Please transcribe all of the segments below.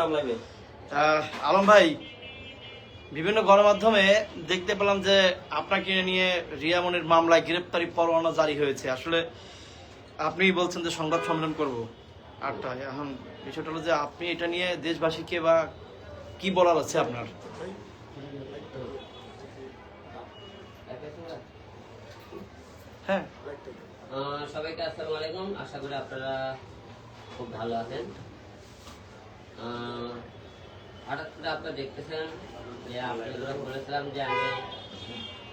লাইভে আলম ভাই বিভিন্ন গণমাধ্যমে দেখতে পেলাম যে আপনাকে নিয়ে রিয়ামনির মামলায় গ্রেপ্তারি পরোয়ানা জারি হয়েছে। আসলে আপনি বলছেন যে সংবাদ সম্মেলন করব। আটটা এখন বিষয়টা হলো যে আপনি এটা নিয়ে দেশবাসীকে বা কি বলার আছে আপনার? হ্যাঁ। সবাইকে আসসালামু আলাইকুম। আশা করি আপনারা খুব ভালো আছেন। হঠাৎ করে আপনারা দেখতেছেন যে আপনাদের বলেছিলাম যে আমি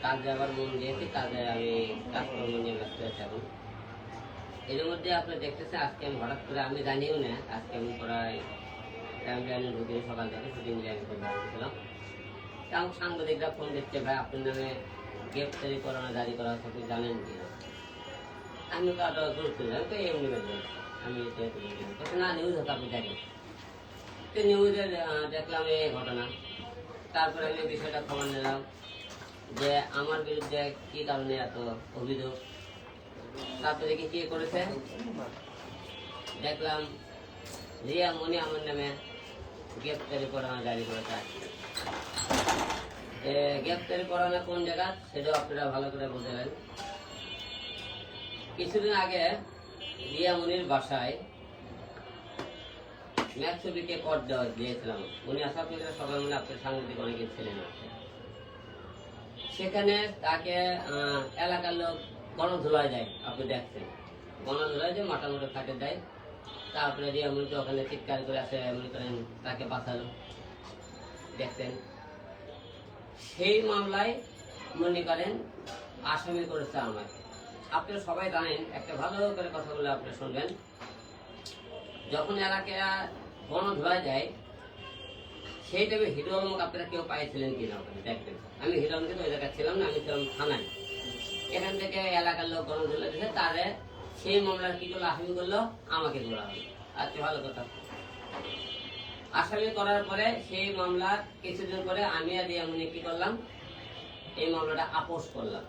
কাজে আবার মন দিয়েছি কাজে আমি কাজকর্ম নিয়ে ব্যস্ত আছি এখন এর মধ্যে আপনারা দেখতেছেন আজকে আমি হঠাৎ করে, আমি জানিও না, আজকে আমি প্রায় ঢুকিয়ে সকাল থেকে শুটিং লাইন করে আসতেছিলাম তা আমার সাংবাদিকরা ফোন দিচ্ছে, ভাই, আপনার নামে গ্রেপ্তারি করানো জারি করা হচ্ছে আপনি জানেন কি? আমি তো আরও গুরুত্ব দিলাম, তো এমনি আমি না। নিউজ হতো আপনি দেখেন তো নিউজে দেখলাম এই ঘটনা। তারপরে আমি বিষয়টা খবর নিলাম যে আমার বিরুদ্ধে কি কারণে এত অভিযোগ? তারপরে দেখি কি করেছে? দেখলাম রিয়া মনি আমার নামে গ্রেপ্তারি পরোয়ানা জারি করেছে। গ্রেপ্তারি পরোয়ানা কোন জায়গা সেটাও আপনারা ভালো করে বুঝলেন কিছুদিন আগে রিয়া মুনির বাসায় ম্যাথ কর দিয়েছিলাম। উনি আসার পরে মানে আপনার সাংবাদিক অনেকে ছিলেন সেখানে তাকে এলাকার লোক গণধুলায় যায় আপনি দেখছেন। গণধুলায় যে মাথা মোটা কাটে দেয়। তারপরে রিয়া মুনিকে ওখানে চিৎকার করে আসে, মনে করেন তাকে বাঁচালো। দেখতেন সেই মামলায় মনে করেন আসামি করেছে আমাকে। আপনারা সবাই জানেন, একটা ভালো করে কথা বলে আপনি শুনবেন। যখন এলাকা যায়, সেই টাইমে আপনারা কেউ পাইছিলেন কিনা আমি ওই জায়গায় ছিলাম না, আমি ছিলাম থানায়। এখান থেকে এলাকার লোক তারে সেই মামলার কি আসামি করল? আমাকে হলো। ভালো কথা। আসামি করার পরে সেই মামলা কিছুদিন পরে আমি আর রিয়ামনি কি করলাম? এই মামলাটা আপোষ করলাম।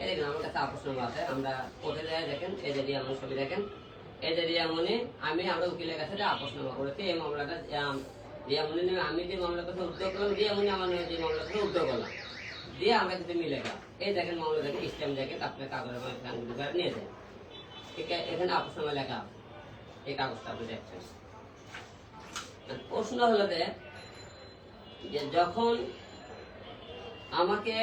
এই দেখেন, আমার কাছে আকর্ষণ আছে। আমরা কোর্টে যাই, দেখেন, এই যে রিয়ামনি ছবি দেখেন। রিয়ামনি আমি আমরা উকিলের কাছে করেছি এই মামলাটা আম, যে মামলা কথা উদ্যোগ করলাম আমার যে মামলা কথা উদ্যোগ করলাম। দিয়ে আমরা কিন্তু মিলে গেলাম এই দেখেন মামলা সাংবাদিক করে নিয়ে ঠিক আছে এখানে লেখা এই কাগজটা আপনি দেখছেন। প্রশ্ন হলো যে যখন আমাকে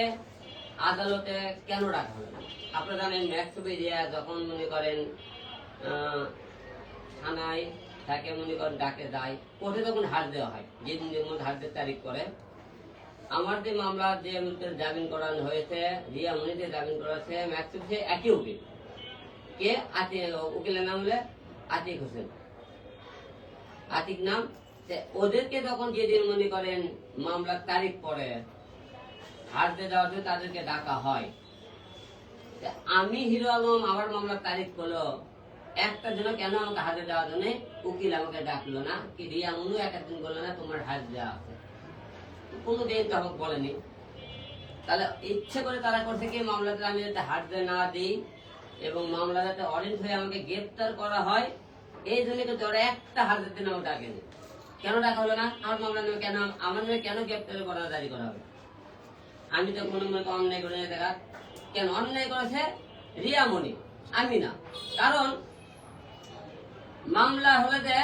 আদালতে কেন রাখা হলো? আপনারা জানেন ম্যাক্সবি দিয়া যখন মনে করেন থানায় তাকে মনে করেন ডাকে যায়, কোর্টে যখন হার দেওয়া হয় যে দিনের মধ্যে হার দেওয়ার তারিখ করে আমার যে মামলা, যে জামিন করানো হয়েছে, রিয়া মনিতে জামিন করা হয়েছে ম্যাক্সবি সে একই উকিল। কে? আতি উকিলের নাম হলে আতিক হোসেন। আতিক নাম? ওদেরকে যখন যেদিন মনে করেন মামলার তারিখ পড়ে হারতে দেওয়ার জন্য তাদেরকে ডাকা হয়। আমি হিরো আলম, আমার মামলার তারিখ হলো একটা জন্য কেন আমাকে হাতে দেওয়ার জন্য উকিল আমাকে ডাকলো না? কি রিয়া মনু এক একদিন বলল না, তোমার হাত দেওয়া আছে। কোনো দিন তো আমাকে বলেনি। তাহলে ইচ্ছে করে তারা করছে কি মামলাটা আমি যাতে দিয়ে না দিই এবং মামলা যাতে অরেঞ্জ হয়ে আমাকে গ্রেপ্তার করা হয়, এই জন্য কিন্তু ওরা একটা হাতের দিন আমাকে ডাকেনি। কেন ডাকা হলো না? আমার মামলা নামে কেন, আমার নামে কেন গ্রেপ্তার করা, জারি করা হবে? আমি তো কোনো মনে অন্যায় করে দেখা। কেন অন্যায় করেছে? রিয়ামণি আমি না। কারণ মামলা হলে যে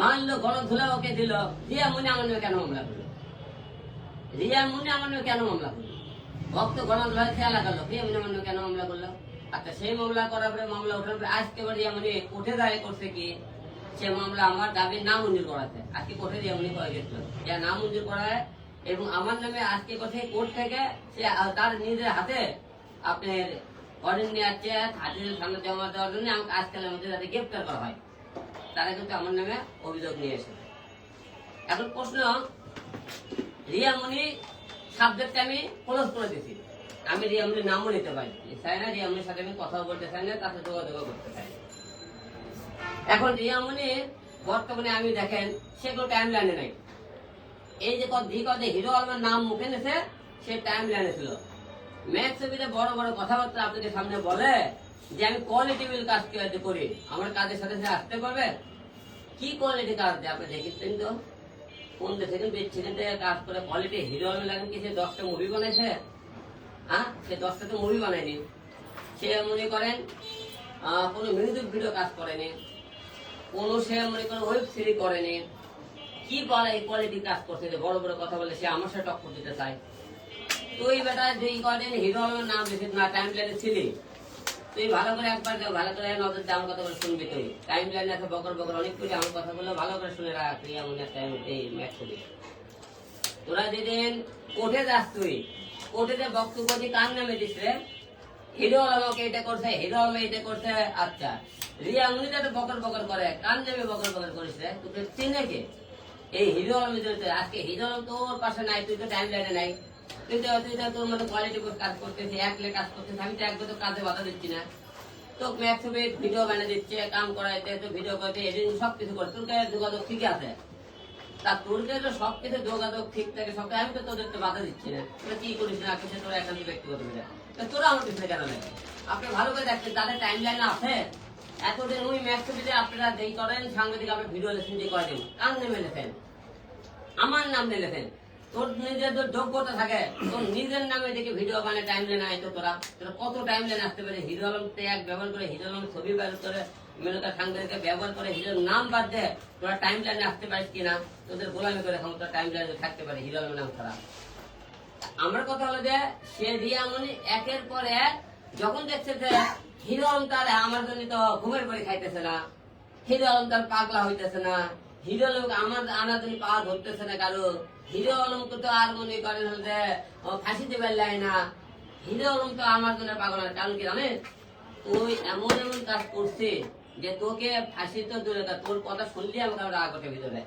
মানলো গণধুলা ওকে দিল। রিয়ামণি আমার কেন মামলা করল? রিয়ামণি আমার কেন মামলা করল? ভক্ত গণধুলা খেয়াল করল রিয়ামণি আমার কেন মামলা করল? আচ্ছা সেই মামলা করার পরে মামলা ওঠার পরে আজকে এবার রিয়ামণি উঠে দাঁড়িয়ে করছে কি? সে মামলা আমার দাবি না মঞ্জুর করাছে আজকে কোর্টে রিয়ামণি করে গেছিল। যা না মঞ্জুর করায় এবং আমার নামে আজকে কোথায় কোর্ট থেকে সে, তার নিজের হাতে আপনার অর্ডার নিয়ে আসছে সামনে জমা দেওয়ার জন্য আমাকে গ্রেপ্তার করা হয়। তারা কিন্তু আমার নামে অভিযোগ নিয়ে এসেছে। এখন প্রশ্ন রিয়ামণি সাবজেক্টে আমি ক্লোজ করে আমি নামও নিতে পারি চাই না সাথে আমি কথাও বলতে চাই না সাথে যোগাযোগ করতে চাই। এখন রিয়ামণি বর্তমানে আমি দেখেন, সে কোনো টাইম লাইনে নাই। এই যে কত হিরো আলমের নাম মুখে নেছে সে টাইম লাইনে ছিল। ম্যাথ বড় বড় কথাবার্তা আপনাদের সামনে বলে যে আমি কোয়ালিটি বিল কাজ কি- করি। আমার কাজের সাথে সে আসতে পারবে? কি কোয়ালিটি কাজ দেয় আপনি দেখেছেন তো? কোন কাজ করে কোয়ালিটি হিরো আলমে লাগেন কি? সে দশটা মুভি বানাইছে? হ্যাঁ? সে দশটা তো মুভি বানায়নি। সে মনে করেন কোনো মিউজিক ভিডিও কাজ করেনি। কোনো সে মনে করেন ওয়েব সিরিজ করেনি। কি বলে কোয়ালিটি কাজ করছে? যে বড় বড় কথা বলে সে আমার সাথে টক্কর দিতে চায়। তুই বেটা যে কদিন হিরো আলমের নাম না টাইম লাইনে ছিলি, তুই ভালো করে একবার ভালো করে নজর আমার কথা বলে শুনবি তুই। টাইম লাইনে আছে বকর বকর অনেক কিছু আমার কথাগুলো ভালো করে শুনে রাখ, তুই এমন একটা এই ম্যাচ করি তোরা যেদিন কোর্টে যাস তুই, কোর্টে যে বক্তব্য দিয়ে কার নামে দিস রে, হিরো আলমকে এটা করছে, হিরো আলম এটা করছে আচ্ছা। রিয়া উনি তো বকর বকর করে কার নামে বকর বকর করিস রে, তোকে চিনে কে? এই হিরো আলমের আজকে হিরো তোর পাশে নাই, তুই তো টাইম লাইনে নাই। তুই তো তুই তো তোর মতো কোয়ালিটি কাজ করতেছিস এক লে কাজ করতেছিস আমি তো একবার তো কাজে বাধা দিচ্ছি না। তো ম্যাক্স ভিডিও দিচ্ছে, কাম করাইতে, তো ভিডিও করতে এডিটিং সব কিছু করে। তোর কাছে যোগাযোগ আছে? তা তোর কাছে সব কিছু যোগাযোগ ঠিক থাকে, সব আমি তো বাধা দিচ্ছি না। তোরা কি করিস না কিছু ব্যক্তিগত তোরা আমার পিছনে কেন লাগে আপনি ভালো করে দেখছেন তাদের টাইম লাইন আছে? এতদিন ওই ম্যাক্স ছবিতে আপনারা যেই করেন, সাংবাদিক আপনি ভিডিও লেখেন যে করে দিন কার নেমে লেখেন? আমার নাম নিয়ে লেখেন। তোর নিজের তোর যোগ্যতা থাকে। তোর নিজের নামে দেখে ভিডিও বানিয়ে টাইম লেনে আইতো তোরা। তোরা কত টাইম লেনে আসতে পারে হিরো আলম ট্যাগ ব্যবহার করে হিরো আলম ছবি বের করে মেনকা সাংবাদিককে ব্যবহার করে হিরোর নাম বাদ দে। তোরা টাইম লাইনে আসতে পারিস কিনা? তোদের গোলামি করে এখন তোরা টাইম লাইনে থাকতে পারে হিরো আলমের নাম ছাড়া। আমার কথা হলো যে, সে রিয়ামনি একের পর এক যখন দেখছে যে হিরো আলম তার আমার জন্য তো ঘুমের পরে খাইতেছে না হিরো আলম তার পাগলা হইতেছে না হিরো লোক আমার আনার জন্য পাওয়া ধরতেছে না কারও হিরো আলমকে তো আর মনে করেন ফাঁসি দেবার লাই না। তো আমার জন্য পাগল না কারণ কি তুই এমন এমন কাজ করছে যে তোকে ফাঁসি তো দূরে তোর কথা শুনলে আমাকে ভিতরে।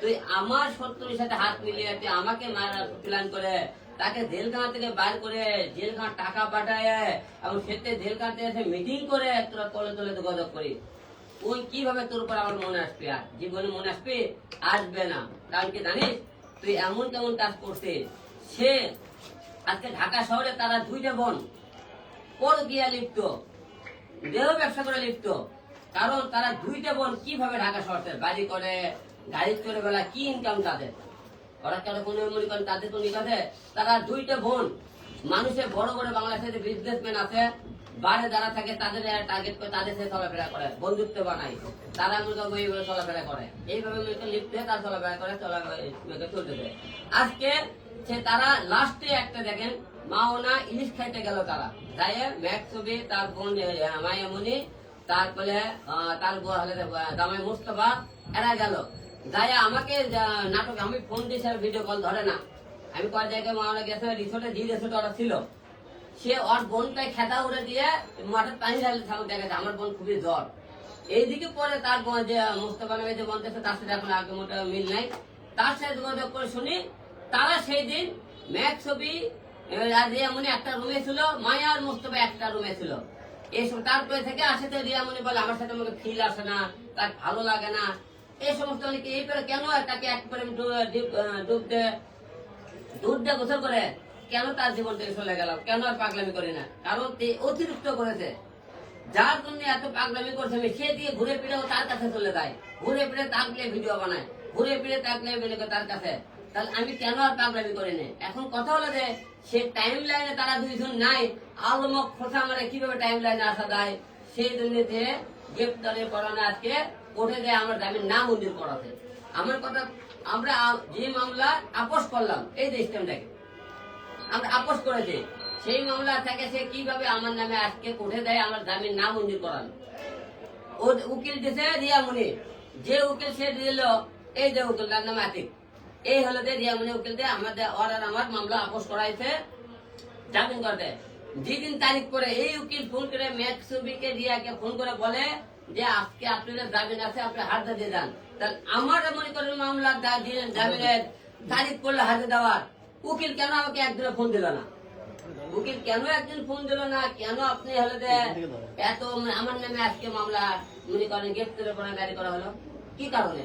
তুই আমার শত্রুর সাথে হাত মিলিয়ে তুই আমাকে মারার প্ল্যান করে, তাকে জেলখানা থেকে বার করে, জেলখানা টাকা পাঠায়, এবং সেতে জেলখানা থেকে মিটিং করে তোরা তলে তলে যোগাযোগ করি তুই কীভাবে তোর উপর আমার মনে আসবে আর? জীবনে মনে আসবে? আসবে না। কারণ কি জানিস? তুই এমন কেমন কাজ করছিস। সে আজকে ঢাকা শহরে তারা দুইটা বোন পর গিয়া লিপ্ত, দেহ ব্যবসা করে লিপ্ত। কারণ তারা দুইটা বোন কীভাবে ঢাকা শহরে বাড়ি করে, গাড়ি করে বেলা কি ইনকাম তাদের? ওরা কেন কোনো মনে করেন তাদের কোনো তারা দুইটা বোন, মানুষের বড় বড় বাংলাদেশে বিজনেসম্যান আছে বাইরে যারা থাকে তাদের টার্গেট করে তাদের সাথে চলাফেরা করে বন্ধুত্ব বানায়। তারা মনে করেন এইভাবে চলাফেরা করে। এইভাবে মনে করেন লিপ্ত হয়ে তারা চলাফেরা করে চলা চলতে দেয় আজকে সে তারা লাস্টে একটা দেখেন মাওনা ইলিশ খাইতে গেল তারা। যাই ম্যাক ছবি তার বোন আহ, মায়ামণি তারপরে তার বউ হলে আহ, মুস্তফা এরা গেল। যাই আমাকে নাটক আমি ফোন দিয়েছি ভিডিও কল ধরে না। আমি কয়েক জায়গায় মাওনা গেছে রিসোর্টে যে রিসোর্ট ওরা ছিল। সে ওর বোনটাই খেতা উড়ে দিয়ে মাঠের পানি ঢালতে থাকুক দেখেছে আমার বোন খুবই জ্বর এইদিকে পরে তার যে মুস্তফা নামে যে বলতেছে, তার সাথে এখন আগে মোটা মিল নাই। তার সাথে যোগাযোগ করে শুনি, তারা সেই দিন ম্যাক ছবি আর রিয়ামনি একটা রুমে ছিল, মায়া আর মুস্তফা একটা রুমে ছিল। এইসব তারপরে থেকে আসে তো রিয়ামনি বলে, আমার সাথে আমাকে ফিল আসে না, তার ভালো লাগে না। এই সমস্ত অনেকে এই করে কেন তাকে এক করে ডুব- ডুব- ডুব দেয় দুধ দিয়ে গোসল করে? কেন তার জীবন থেকে চলে গেল কেন আর পাগলামি করি না? কারণ অতিরিক্ত করেছে। যার জন্য এত পাগলামি করছে, আমি সে দিয়ে ঘুরে ফিরে তার কাছে চলে যায়। ঘুরে ফিরে তাকলে ভিডিও বানায়। ঘুরে ফিরে তাকলে করে তার কাছে। তাহলে আমি কেন আর পাগলামি করি না? এখন কথা হলো যে, সে টাইম লাইনে তারা দুইজন নাই। আলমক খোসা মারে কীভাবে টাইম লাইনে আসা যায়? সেই জন্য যে গ্রেপ্তারে পড়ানো আজকে, কোর্টে যায় আমার জামিন না মন্দির করাতে আমার কথা আমরা যে মামলা আপোষ করলাম, এই যে স্টেমটাকে আমরা আপোষ করেছি সেই মামলা থেকে সে কীভাবে আমার নামে আজকে কোর্টে দেয়, আমার জামিন না মঞ্জুর করানো। ও উকিল দিছে রিয়ামণি, যে উকিল সে দিল, এই যে উকিল তার নাম আতিক। এই হলো যে রিয়ামণি উকিল দিয়ে আমাদের ওর আর আমার মামলা আপোষ করাইছে, জামিন করতে যেদিন তারিখ করে এই উকিল ফোন করে ম্যাক্সুবিকে রিয়াকে ফোন করে বলে যে আজকে আপনাদের জামিন আছে, আপনি হাতে দিয়ে যান তাহলে আমার মনে করেন মামলা দিয়ে জামিনের তারিখ করলে হাতে দেওয়ার। উকিল কেন আমাকে একদিনে ফোন দিল না? উকিল কেন একদিন ফোন দিল না? কেন আপনি হলে এত আমার নামে আজকে মামলা মনে করেন গ্রেফতারের পরে গাড়ি করা হলো? কি কারণে?